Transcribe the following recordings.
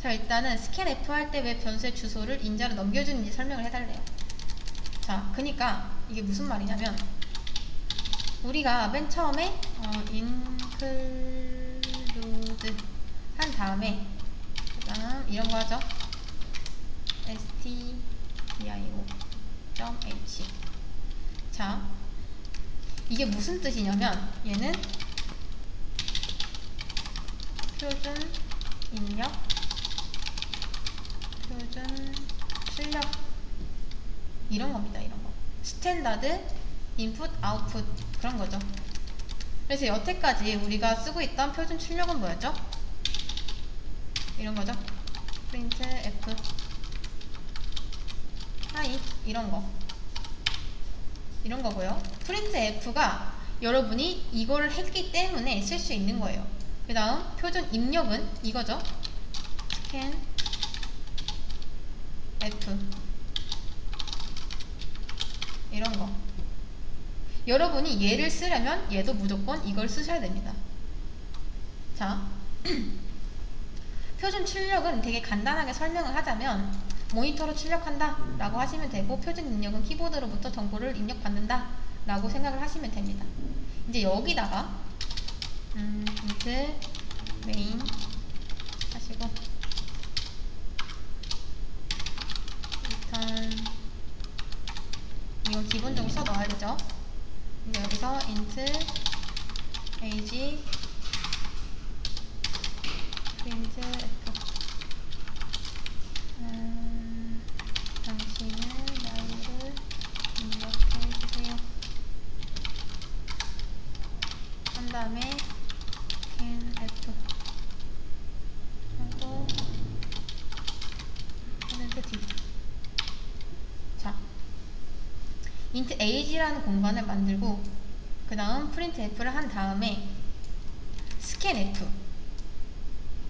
자 일단은 스캔 F 할 때 왜 변수의 주소를 인자로 넘겨주는지 설명을 해달래요. 자 그니까 이게 무슨 말이냐면 우리가 맨 처음에 어, include 한 다음에 그다음 이런 거 하죠. stdio.h 자 이게 무슨 뜻이냐면 얘는 표준 입력 표준 출력. 이런 겁니다 이런 거. 스탠다드 인풋 아웃풋 그런 거죠. 그래서 여태까지 우리가 쓰고 있던 표준 출력은 뭐였죠? 이런 거죠? 프린트 f 하이 이런 거. 이런 거고요. 프린트 f가 여러분이 이걸 했기 때문에 쓸 수 있는 거예요. 그 다음 표준 입력은 이거죠? Scan f. 이런 거. 여러분이 얘를 쓰려면 얘도 무조건 이걸 쓰셔야 됩니다. 자. 표준 출력은 되게 간단하게 설명을 하자면 모니터로 출력한다 라고 하시면 되고 표준 입력은 키보드로부터 정보를 입력받는다 라고 생각을 하시면 됩니다. 이제 여기다가 음, int main 하시고 일단 이건 기본적으로 써 넣어야 되죠? 이제 여기서 int age print int age라는 공간을 만들고 그 다음 print f를 한 다음에 scan f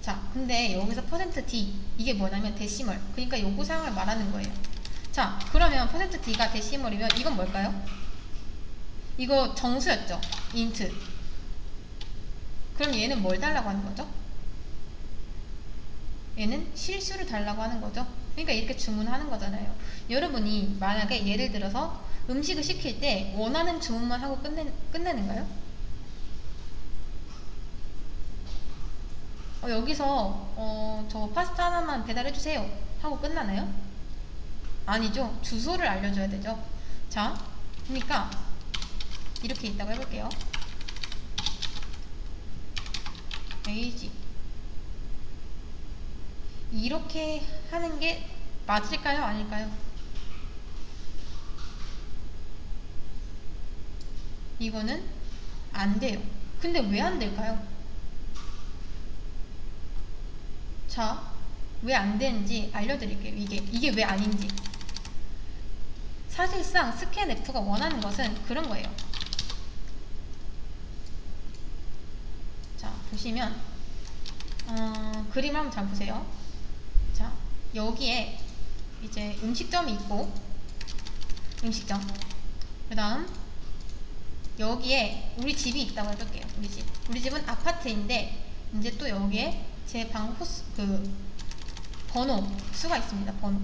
자, 근데 여기서 %d 이게 뭐냐면 데시멀. 그러니까 요거 사용을 말하는 거예요. 자, 그러면 %d가 데시멀이면 이건 뭘까요? 이거 정수였죠. int. 그럼 얘는 뭘 달라고 하는 거죠? 얘는 실수를 달라고 하는 거죠. 그러니까 이렇게 주문하는 거잖아요. 여러분이 만약에 예를 들어서 음식을 시킬 때 원하는 주문만 하고 끝내, 끝내는가요? 어, 여기서 어, 저 파스타 하나만 배달해 주세요 하고 끝나나요? 아니죠. 주소를 알려줘야 되죠. 자, 그러니까 이렇게 있다고 해볼게요. 에이지 이렇게 하는 게 맞을까요? 아닐까요? 이거는 안 돼요. 근데 왜 안 될까요? 자, 왜 안 되는지 알려드릴게요. 이게, 이게 왜 아닌지. 사실상 스캔 F가 원하는 것은 그런 거예요. 자, 보시면, 어, 그림 한번 잘 보세요. 자, 여기에 이제 음식점이 있고, 음식점. 그 다음, 여기에 우리 집이 있다고 해볼게요. 우리 집. 우리 집은 아파트인데, 이제 또 여기에 제 방 호수 그 번호 수가 있습니다. 번호.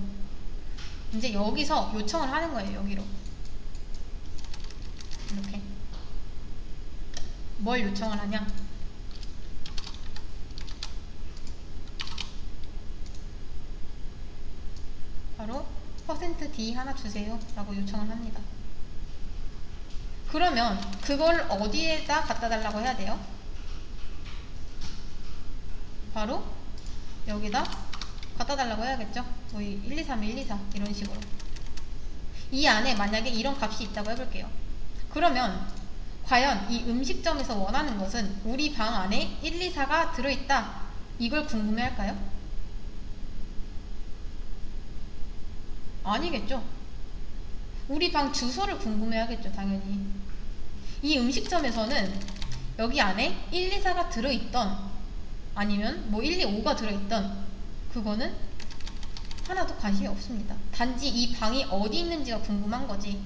이제 여기서 요청을 하는 거예요. 여기로. 이렇게. 뭘 요청을 하냐? 바로 %d 하나 주세요 라고 요청을 합니다. 그러면 그걸 어디에다 갖다 달라고 해야 돼요? 바로 여기다 갖다 달라고 해야겠죠? 뭐 1, 2, 3, 1, 2, 4 이런 식으로 이 안에 만약에 이런 값이 있다고 해볼게요 그러면 과연 이 음식점에서 원하는 것은 우리 방 안에 1, 2, 4가 들어있다 이걸 궁금해 할까요? 아니겠죠 우리 방 주소를 궁금해 하겠죠 당연히 이 음식점에서는 여기 안에 1, 2, 4가 들어있던 아니면 뭐 1, 2, 5가 들어있던 그거는 하나도 관심이 없습니다. 단지 이 방이 어디 있는지가 궁금한 거지.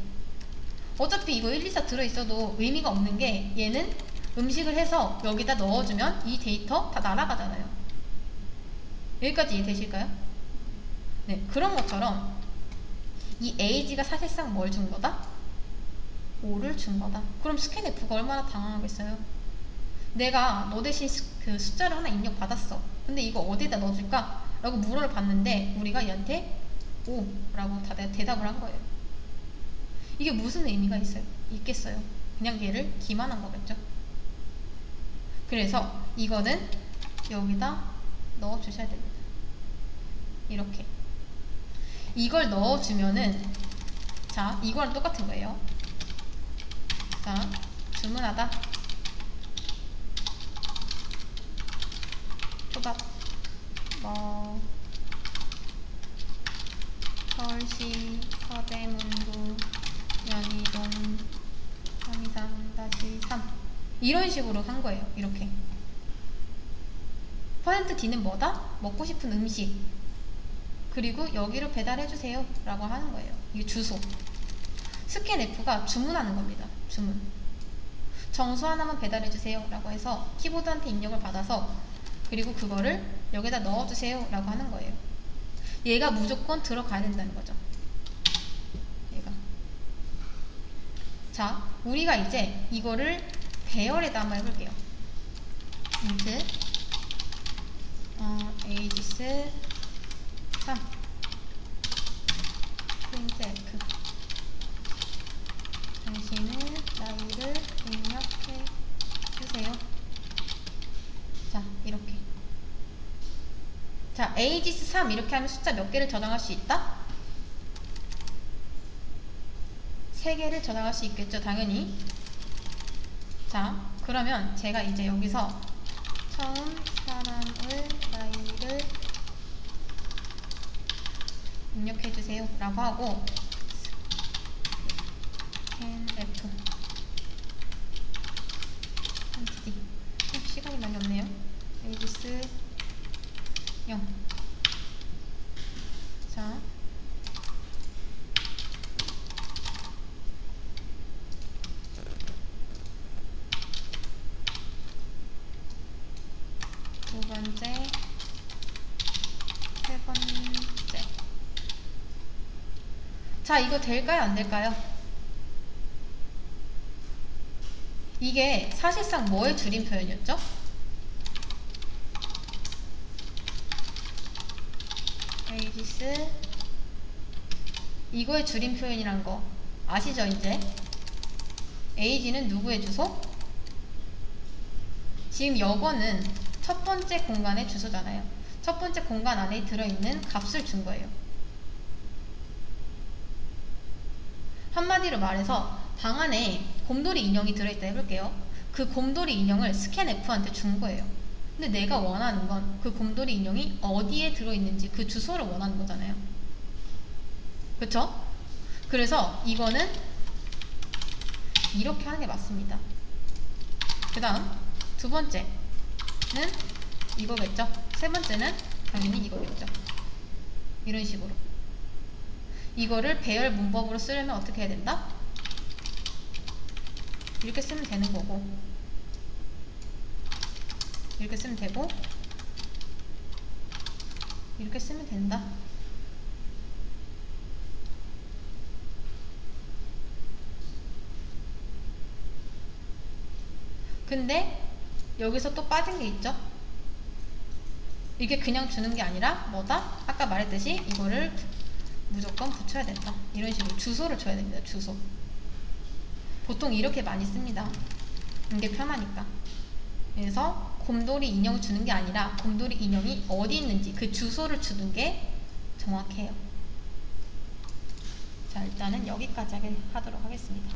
어차피 이거 1, 2, 4 들어있어도 의미가 없는 게 얘는 음식을 해서 여기다 넣어주면 이 데이터 다 날아가잖아요. 여기까지 이해되실까요? 네, 그런 것처럼 이 age가 사실상 뭘 준 거다? 5를 준 거다. 그럼 스캔 F가 얼마나 당황하겠어요? 내가 너 대신 수- 그 숫자를 하나 입력 받았어. 근데 이거 어디다 넣어줄까? 라고 물어를 봤는데 우리가 얘한테 5라고 다 대- 대답을 한 거예요. 이게 무슨 의미가 있어요? 있겠어요. 그냥 얘를 기만한 거겠죠. 그래서 이거는 여기다 넣어주셔야 됩니다. 이렇게. 이걸 넣어주면은 자 이거랑 똑같은 거예요. 자 주문하다 초밥 뭐 서울시 서대문구 연희동 323-3 이런 식으로 한 거예요. 이렇게 퍼센트 D는 뭐다? 먹고 싶은 음식 그리고 여기로 배달해주세요 라고 하는 거예요. 이게 주소 스캔 F가 주문하는 겁니다. 주문 정수 하나만 배달해주세요 라고 해서 키보드한테 입력을 받아서 그리고 그거를 여기다 넣어주세요 라고 하는 거예요. 얘가 무조건 들어가야 된다는 거죠. 얘가 자 우리가 이제 이거를 배열에다 한번 해볼게요. 인트 어, 에이지스 3 프린트 F 당신은 나이를 입력해 주세요. 자, 이렇게. 자, 에이지스 3 이렇게 하면 숫자 몇 개를 저장할 수 있다? 3개를 저장할 수 있겠죠, 당연히. 자, 그러면 제가 이제 여기서 처음 사람의 나이를 입력해 주세요 라고 하고 F entity 어, 시간이 많이 없네요 ages 0 자, 두 번째, 세 번째. 자, 이거 될까요? 안 될까요? 이게 사실상 뭐의 줄임 표현이었죠? 에이지스 이거의 줄임 표현이란 거 아시죠 이제? 에이지는 누구의 주소? 지금 여거는 첫 번째 공간의 주소잖아요. 첫 번째 공간 안에 들어있는 값을 준 거예요. 한마디로 말해서 방 안에 곰돌이 인형이 들어있다 해볼게요. 그 곰돌이 인형을 스캔 F한테 준 거예요. 근데 내가 원하는 건 그 곰돌이 인형이 어디에 들어있는지 그 주소를 원하는 거잖아요. 그쵸? 그래서 이거는 이렇게 하는 게 맞습니다. 그 다음 두 번째는 이거겠죠. 세 번째는 당연히 이거겠죠. 이런 식으로. 이거를 배열 문법으로 쓰려면 어떻게 해야 된다? 이렇게 쓰면 되는 거고 이렇게 쓰면 되고 이렇게 쓰면 된다. 근데 여기서 또 빠진 게 있죠? 이게 그냥 주는 게 아니라 뭐다? 아까 말했듯이 이거를 무조건 붙여야 된다. 이런 식으로 주소를 줘야 됩니다. 주소. 보통 이렇게 많이 씁니다. 이게 편하니까. 그래서 곰돌이 인형 주는 게 아니라 곰돌이 인형이 어디 있는지 그 주소를 주는 게 정확해요. 자, 일단은 여기까지 하도록 하겠습니다.